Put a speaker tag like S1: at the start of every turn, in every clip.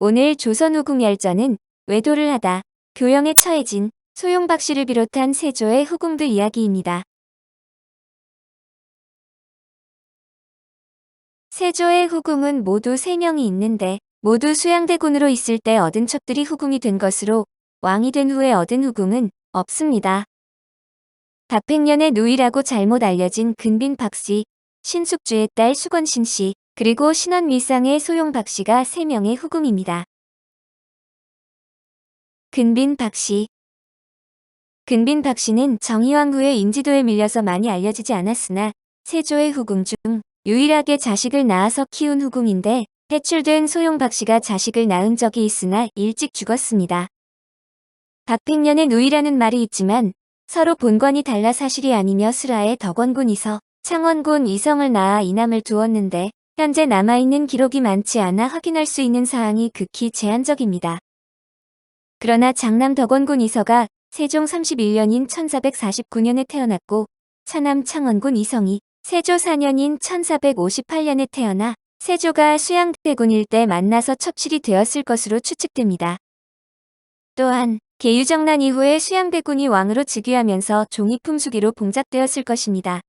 S1: 오늘 조선후궁 열전은 외도를 하다 교영에 처해진 소용박 씨를 비롯한 세조의 후궁들 이야기입니다. 세조의 후궁은 모두 3명이 있는데 모두 수양대군으로 있을 때 얻은 첩들이 후궁이 된 것으로 왕이 된 후에 얻은 후궁은 없습니다. 답행년의 누이라고 잘못 알려진 근빈 박씨, 신숙주의 딸 수건신 씨, 그리고 신원 밀상의 소용 박씨가 3명의 후궁입니다. 근빈 박씨 근빈 박씨는 정의왕 후에 인지도에 밀려서 많이 알려지지 않았으나 세조의 후궁 중 유일하게 자식을 낳아서 키운 후궁인데 해출된 소용 박씨가 자식을 낳은 적이 있으나 일찍 죽었습니다. 박백년의 누이라는 말이 있지만 서로 본관이 달라 사실이 아니며 슬하의 덕원군 이서, 창원군 이성을 낳아 이남을 두었는데 현재 남아있는 기록이 많지 않아 확인할 수 있는 사항이 극히 제한적입니다. 그러나 장남 덕원군 이서가 세종 31년인 1449년에 태어났고 차남 창원군 이성이 세조 4년인 1458년에 태어나 세조가 수양대군일 때 만나서 첩실이 되었을 것으로 추측됩니다. 또한 계유정난 이후에 수양대군이 왕으로 즉위하면서 종이품 수기로 봉작되었을 것입니다.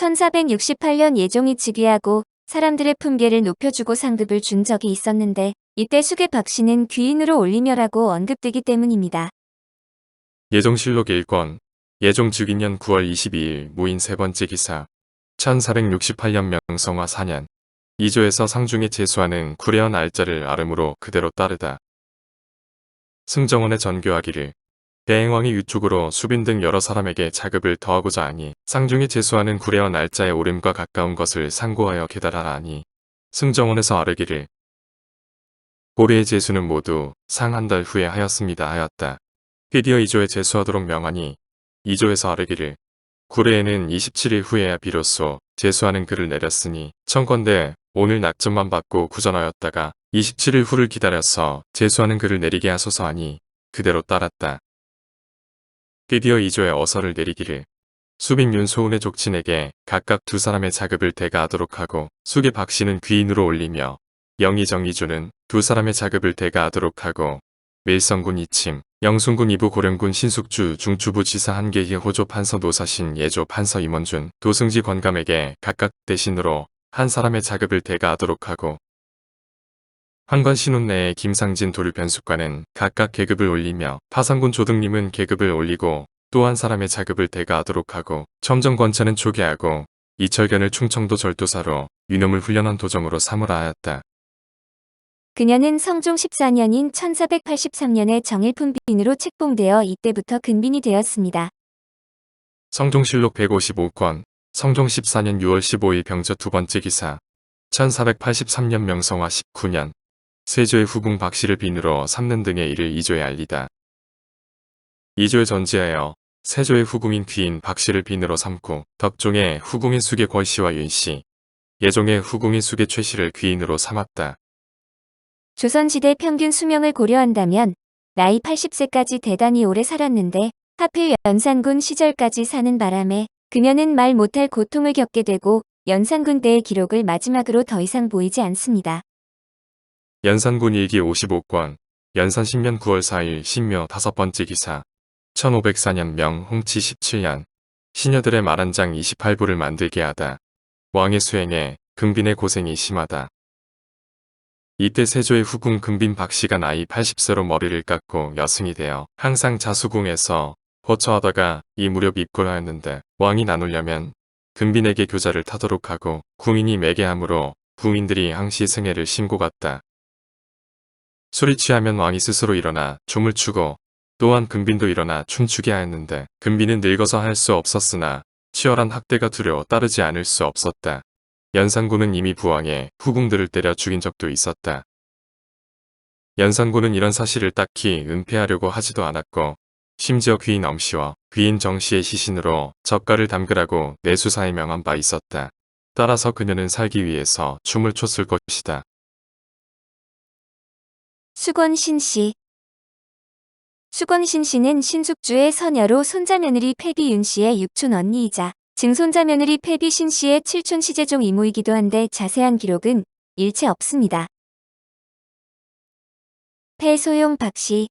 S1: 1468년 예종이 즉위하고 사람들의 품계를 높여주고 상급을 준 적이 있었는데 이때 수계 박씨는 귀인으로 올리며라고 언급되기 때문입니다.
S2: 예종실록 1권 예종 즉위년 9월 22일 무인 세 번째 기사 1468년 명성화 4년 2조에서 상중에 제수하는 구례원 알자를 아름으로 그대로 따르다. 승정원에 전교하기를 대행왕이 위촉으로 수빈 등 여러 사람에게 자급을 더하고자 하니 상중에 제수하는 구례원 알자의 오름과 가까운 것을 상고하여 계달하라 하니 승정원에서 아르기를 고래의 제수는 모두 상 한 달 후에 하였습니다 하였다. 드디어 2조에 제수하도록 명하니 2조에서 아르기를 구례에는 27일 후에야 비로소 제수하는 글을 내렸으니 청건대 오늘 낙점만 받고 구전하였다가 27일 후를 기다려서 제수하는 글을 내리게 하소서 하니 그대로 따랐다. 드디어 2조에 어서를 내리기를. 수빈 윤소운의 족친에게 각각 두 사람의 자급을 대가하도록 하고 수계 박씨는 귀인으로 올리며 영의정이조는 두 사람의 자급을 대가하도록 하고 밀성군 이침, 영순군 이부 고령군 신숙주 중추부 지사 한계희 호조 판서 노사신 예조 판서 임원준 도승지 권감에게 각각 대신으로 한 사람의 자급을 대가하도록 하고 한관 신혼 내에 김상진 도류 변숙관은 각각 계급을 올리며 파상군 조등님은 계급을 올리고 또 한 사람의 자급을 대가하도록 하고 첨정권차는 초기하고 이철견을 충청도 절도사로 유놈을 훈련한 도정으로 삼으라 하였다.
S1: 그녀는 성종 14년인 1483년에 정일품 빈으로 책봉되어 이때부터 근빈이 되었습니다.
S2: 성종실록 155권 성종 14년 6월 15일 병저 두 번째 기사 1483년 명성화 19년 세조의 후궁 박씨를 빈으로 삼는 등의 일을 이조에 알리다. 이조에 전지하여 세조의 후궁인 귀인 박씨를 빈으로 삼고 덕종의 후궁인 수계 권씨와 윤씨, 예종의 후궁인 수계 최씨를 귀인으로 삼았다.
S1: 조선시대 평균 수명을 고려한다면 나이 80세까지 대단히 오래 살았는데 하필 연산군 시절까지 사는 바람에 그녀는 말 못할 고통을 겪게 되고 연산군 때의 기록을 마지막으로 더 이상 보이지 않습니다.
S2: 연산군 일기 55권 연산 10년 9월 4일 신묘 다섯 번째 기사 1504년 명 홍치 17년 시녀들의 말한장 28부를 만들게 하다. 왕의 수행에 금빈의 고생이 심하다. 이때 세조의 후궁 금빈 박씨가 나이 80세로 머리를 깎고 여승이 되어 항상 자수궁에서 거처하다가 이 무렵 입골하였는데 왕이 나누려면 금빈에게 교자를 타도록 하고 궁인이 매개함으로 궁인들이 항시 승애를 신고 갔다. 취하면 왕이 스스로 일어나 춤을 추고 또한 금빈도 일어나 춤추게 하였는데 금빈은 늙어서 할 수 없었으나 치열한 학대가 두려워 따르지 않을 수 없었다. 연산군은 이미 부왕에 후궁들을 때려 죽인 적도 있었다. 연산군은 이런 사실을 딱히 은폐하려고 하지도 않았고 심지어 귀인 엄씨와 귀인 정씨의 시신으로 젓갈을 담그라고 내수사에 명한 바 있었다. 따라서 그녀는 살기 위해서 춤을 췄을 것이다.
S1: 수건신 씨 수건신 씨는 신숙주의 서녀로 손자며느리 패비윤 씨의 육촌 언니이자 증손자며느리 패비신 씨의 칠촌 시제종 이모이기도 한데 자세한 기록은 일체 없습니다. 폐소용 박씨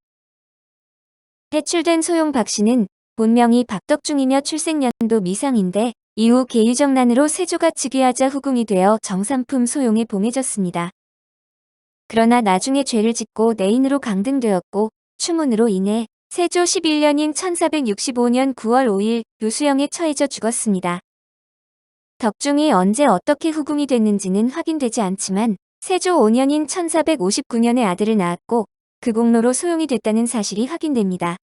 S1: 해출된 소용 박씨는 본명이 박덕중이며 출생년도 미상인데 이후 계유정난으로 세조가 즉위하자 후궁이 되어 정삼품 소용에 봉해졌습니다. 그러나 나중에 죄를 짓고 내인으로 강등되었고 추문으로 인해 세조 11년인 1465년 9월 5일 요수영에 처해져 죽었습니다. 덕중이 언제 어떻게 후궁이 됐는지는 확인되지 않지만 세조 5년인 1459년에 아들을 낳았고 그 공로로 소용이 됐다는 사실이 확인됩니다.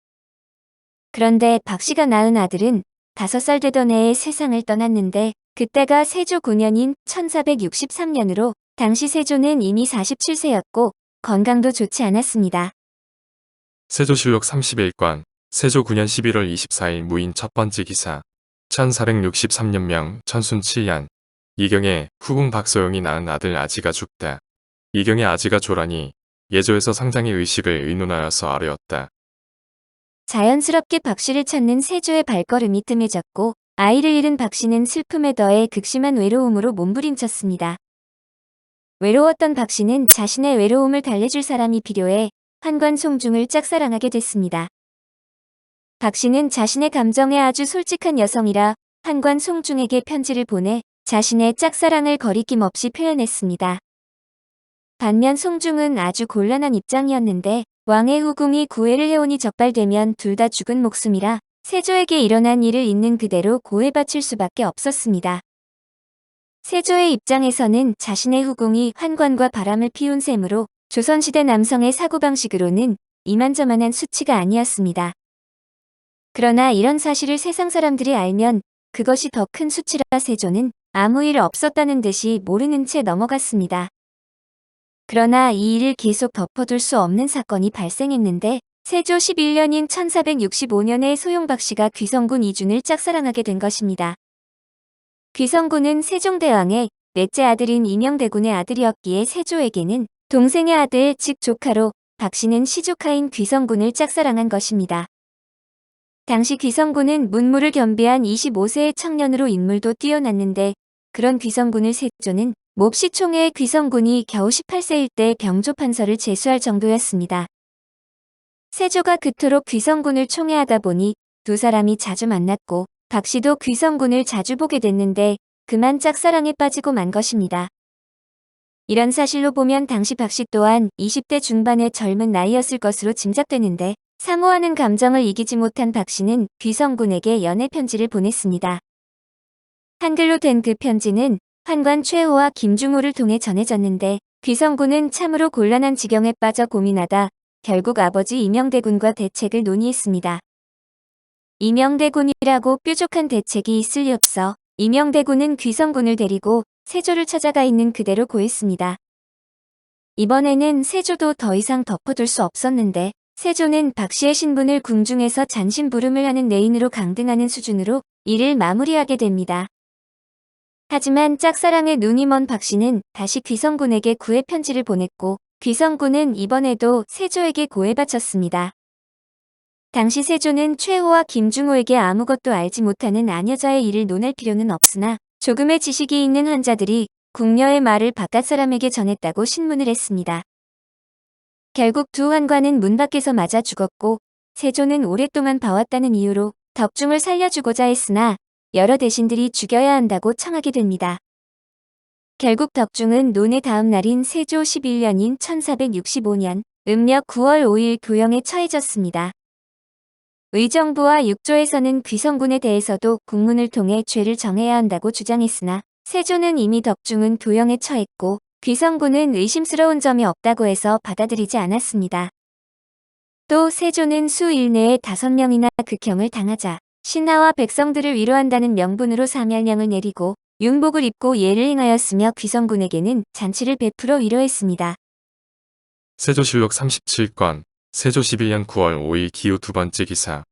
S1: 그런데 박 씨가 낳은 아들은 5살 되던 해에 세상을 떠났는데 그때가 세조 9년인 1463년으로 당시 세조는 이미 47세였고 건강도 좋지 않았습니다.
S2: 세조실록 31권 세조 9년 11월 24일 무인 첫 번째 기사 1463년명 천순 7년 이경의 후궁 박소영이 낳은 아들 아지가 죽다. 이경의 아지가 조라니 예조에서 상장의 의식을 의논하여서 아뢰었다.
S1: 자연스럽게 박 씨를 찾는 세조의 발걸음이 뜸해졌고 아이를 잃은 박 씨는 슬픔에 더해 극심한 외로움으로 몸부림쳤습니다. 외로웠던 박 씨는 자신의 외로움을 달래줄 사람이 필요해 환관 송중을 짝사랑하게 됐습니다. 박 씨는 자신의 감정에 아주 솔직한 여성이라 환관 송중에게 편지를 보내 자신의 짝사랑을 거리낌 없이 표현했습니다. 반면 송중은 아주 곤란한 입장이었는데 왕의 후궁이 구애를 해오니 적발되면 둘 다 죽은 목숨이라 세조에게 일어난 일을 있는 그대로 고해 바칠 수밖에 없었습니다. 세조의 입장에서는 자신의 후궁이 환관과 바람을 피운 셈으로 조선시대 남성의 사고방식으로는 이만저만한 수치가 아니었습니다. 그러나 이런 사실을 세상 사람들이 알면 그것이 더 큰 수치라 세조는 아무 일 없었다는 듯이 모르는 채 넘어갔습니다. 그러나 이 일을 계속 덮어둘 수 없는 사건이 발생했는데 세조 11년인 1465년에 소용박 씨가 귀성군 이준을 짝사랑하게 된 것입니다. 귀성군은 세종대왕의 넷째 아들인 임영대군의 아들이었기에 세조에게는 동생의 아들 즉 조카로 박 씨는 시조카인 귀성군을 짝사랑한 것입니다. 당시 귀성군은 문무를 겸비한 25세의 청년으로 인물도 뛰어났는데 그런 귀성군을 세조는 몹시 총회의 귀성군이 겨우 18세일 때 병조 판서를 제수할 정도였습니다. 세조가 그토록 귀성군을 총애하다 보니 두 사람이 자주 만났고 박 씨도 귀성군을 자주 보게 됐는데 그만 짝사랑에 빠지고 만 것입니다. 이런 사실로 보면 당시 박 씨 또한 20대 중반의 젊은 나이였을 것으로 짐작되는데 사모하는 감정을 이기지 못한 박 씨는 귀성군에게 연애 편지를 보냈습니다. 한글로 된 그 편지는 환관 최호와 김중호를 통해 전해졌는데 귀성군은 참으로 곤란한 지경에 빠져 고민하다 결국 아버지 이명대군과 대책을 논의했습니다. 이명대군이라고 뾰족한 대책이 있을 리 없어 이명대군은 귀성군을 데리고 세조를 찾아가 있는 그대로 고했습니다. 이번에는 세조도 더 이상 덮어둘 수 없었는데 세조는 박 씨의 신분을 궁중에서 잔심부름을 하는 내인으로 강등하는 수준으로 일을 마무리하게 됩니다. 하지만 짝사랑의 눈이 먼 박 씨는 다시 귀성군에게 구애 편지를 보냈고 귀성군은 이번에도 세조에게 고해 바쳤습니다. 당시 세조는 최호와 김중호에게 아무것도 알지 못하는 아녀자의 일을 논할 필요는 없으나 조금의 지식이 있는 환자들이 궁녀의 말을 바깥 사람에게 전했다고 신문을 했습니다. 결국 두 환관은 문 밖에서 맞아 죽었고 세조는 오랫동안 봐왔다는 이유로 덕중을 살려주고자 했으나 여러 대신들이 죽여야 한다고 청하게 됩니다. 결국 덕중은 논의 다음 날인 세조 11년인 1465년 음력 9월 5일 교영에 처해졌습니다. 의정부와 육조에서는 귀성군에 대해서도 국문을 통해 죄를 정해야 한다고 주장했으나 세조는 이미 덕중은 교영에 처했고 귀성군은 의심스러운 점이 없다고 해서 받아들이지 않았습니다. 또 세조는 수일 내에 다섯 명이나 극형을 당하자 신하와 백성들을 위로한다는 명분으로 사멸령을 내리고 윤복을 입고 예를 행하였으며 귀성군에게는 잔치를 베풀어 위로했습니다.
S2: 세조실록 37권 세조 11년 9월 5일 기후 두 번째 기사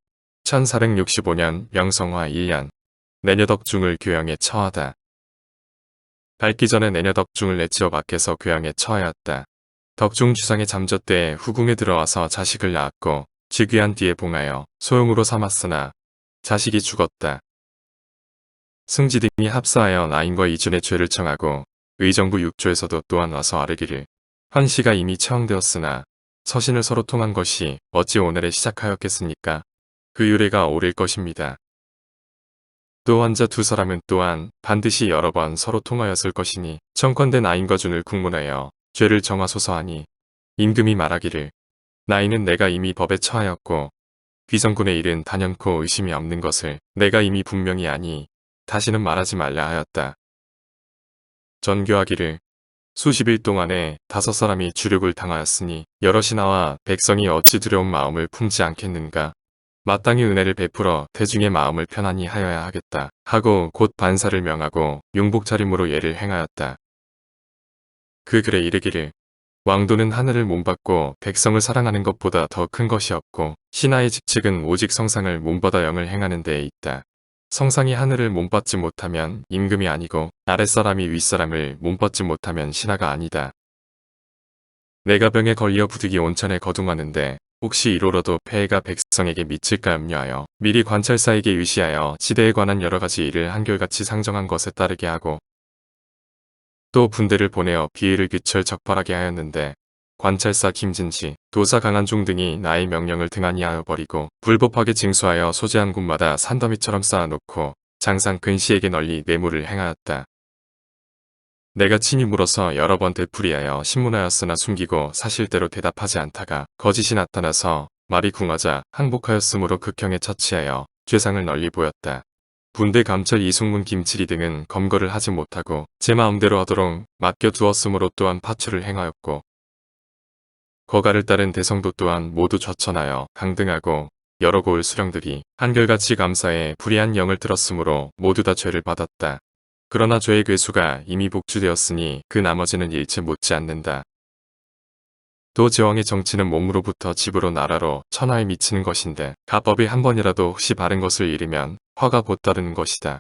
S2: 1465년 명성화 1년 내녀덕중을 교양에 처하다. 밝기 전에 내녀덕중을 내치어 밖에서 교양에 처하였다. 덕중 주상의 잠저 때에 후궁에 들어와서 자식을 낳았고 즉위한 뒤에 봉하여 소용으로 삼았으나 자식이 죽었다. 승지 등이 합사하여 나인과 이준의 죄를 청하고 의정부 6조에서도 또한 와서 아르기를 환씨가 이미 처형되었으나 서신을 서로 통한 것이 어찌 오늘에 시작하였겠습니까? 그 유래가 오릴 것입니다. 또 환자 두 사람은 또한 반드시 여러 번 서로 통하였을 것이니 청컨대 나인과 준을 국문하여 죄를 정하소서 하니 임금이 말하기를 나이는 내가 이미 법에 처하였고 귀성군의 일은 단연코 의심이 없는 것을 내가 이미 분명히 아니 다시는 말하지 말라 하였다. 전교하기를 수십 일 동안에 다섯 사람이 주력을 당하였으니 여러 신하와 백성이 어찌 두려운 마음을 품지 않겠는가. 마땅히 은혜를 베풀어 대중의 마음을 편안히 하여야 하겠다 하고 곧 반사를 명하고 용복 차림으로 예를 행하였다. 그 글에 이르기를 왕도는 하늘을 몸받고 백성을 사랑하는 것보다 더 큰 것이 없고 신하의 직책은 오직 성상을 몸받아 영을 행하는 데에 있다. 성상이 하늘을 몸받지 못하면 임금이 아니고 아랫사람이 윗사람을 몸받지 못하면 신하가 아니다. 내가 병에 걸려 부득이 온천에 거둥하는데 혹시 이로라도 폐해가 백성에게 미칠까 염려하여 미리 관찰사에게 의시하여 시대에 관한 여러 가지 일을 한결같이 상정한 것에 따르게 하고 또 분대를 보내어 비위를 규철 적발하게 하였는데 관찰사 김진지, 도사 강한종 등이 나의 명령을 등한히 하여 버리고 불법하게 징수하여 소재한 곳마다 산더미처럼 쌓아놓고 장상 근시에게 널리 뇌물을 행하였다. 내가 친히 물어서 여러 번 되풀이하여 신문하였으나 숨기고 사실대로 대답하지 않다가 거짓이 나타나서 말이 궁하자 항복하였으므로 극형에 처치하여 죄상을 널리 보였다. 분대 감찰 이승문 김칠이 등은 검거를 하지 못하고 제 마음대로 하도록 맡겨두었으므로 또한 파출을 행하였고 거가를 따른 대성도 또한 모두 저천하여 강등하고 여러 고을 수령들이 한결같이 감사해 불의한 영을 들었으므로 모두 다 죄를 받았다. 그러나 죄의 괴수가 이미 복주되었으니 그 나머지는 일체 못지 않는다. 또 제왕의 정치는 몸으로부터 집으로 나라로 천하에 미치는 것인데 가법이 한 번이라도 혹시 바른 것을 잃으면 화가 곧 따르는 것이다.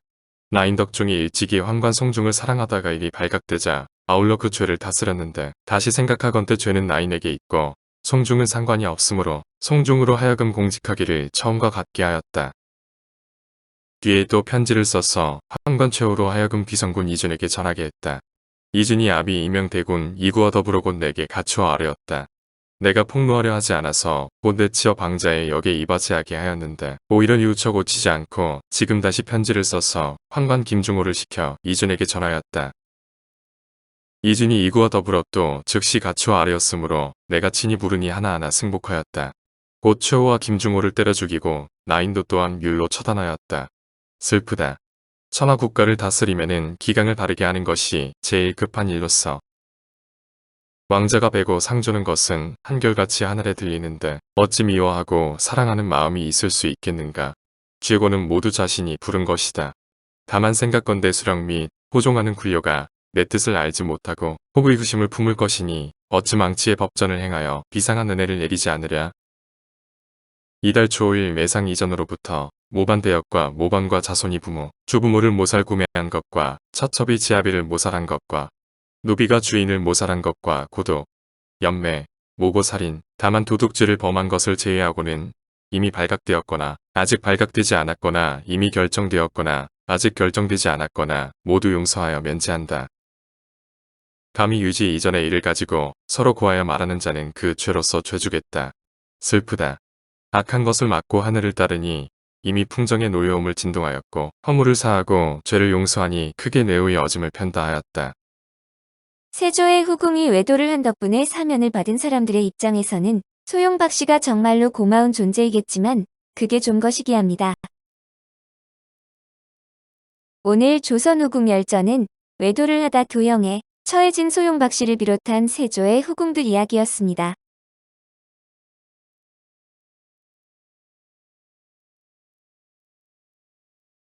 S2: 나인덕 중이 일찍이 황관 송중을 사랑하다가 일이 발각되자 아울러 그 죄를 다스렸는데 다시 생각하건대 죄는 나인에게 있고 송중은 상관이 없으므로 송중으로 하여금 공직하기를 처음과 같게 하였다. 뒤에 또 편지를 써서 황관 최후로 하여금 귀성군 이준에게 전하게 했다. 이준이 아비 이명대군 이구와 더불어 곧 내게 갖추어 아뢰었다. 내가 폭로하려 하지 않아서 곧 내치어 방자에 역에 이바지하게 하였는데 오히려 뉘우쳐 고치지 않고 지금 다시 편지를 써서 황관 김중호를 시켜 이준에게 전하였다. 이준이 이구와 더불어 또 즉시 갖추어 아뢰었으므로 내가 친히 부르니 하나하나 승복하였다. 곧 최호와 김중호를 때려 죽이고 나인도 또한 율로 처단하였다. 슬프다. 천하 국가를 다스리면은 기강을 바르게 하는 것이 제일 급한 일로서 왕자가 베고 상조는 것은 한결같이 하늘에 들리는데 어찌 미워하고 사랑하는 마음이 있을 수 있겠는가. 죄고는 모두 자신이 부른 것이다. 다만 생각건대 수령 및 호종하는 굴려가 내 뜻을 알지 못하고 혹 의구심을 품을 것이니 어찌 망치의 법전을 행하여 비상한 은혜를 내리지 않으랴. 이달 초일 매상 이전으로부터 모반대역과 모반과 자손이 부모, 주부모를 모살 구매한 것과 처첩이 지아비를 모살한 것과 노비가 주인을 모살한 것과 고독, 연매, 모고살인, 다만 도둑질을 범한 것을 제외하고는 이미 발각되었거나 아직 발각되지 않았거나 이미 결정되었거나 아직 결정되지 않았거나 모두 용서하여 면제한다. 감히 유지 이전의 일을 가지고 서로 고하여 말하는 자는 그 죄로서 죄주겠다. 슬프다. 악한 것을 막고 하늘을 따르니 이미 풍정의 노여움을 진동하였고 허물을 사하고 죄를 용서하니 크게 뇌우의 어짐을 편다 하였다.
S1: 세조의 후궁이 외도를 한 덕분에 사면을 받은 사람들의 입장에서는 소용박 씨가 정말로 고마운 존재이겠지만 그게 좀 거시기합니다. 오늘 조선 후궁 열전은 외도를 하다 도영에 처해진 소용박 씨를 비롯한 세조의 후궁들 이야기였습니다.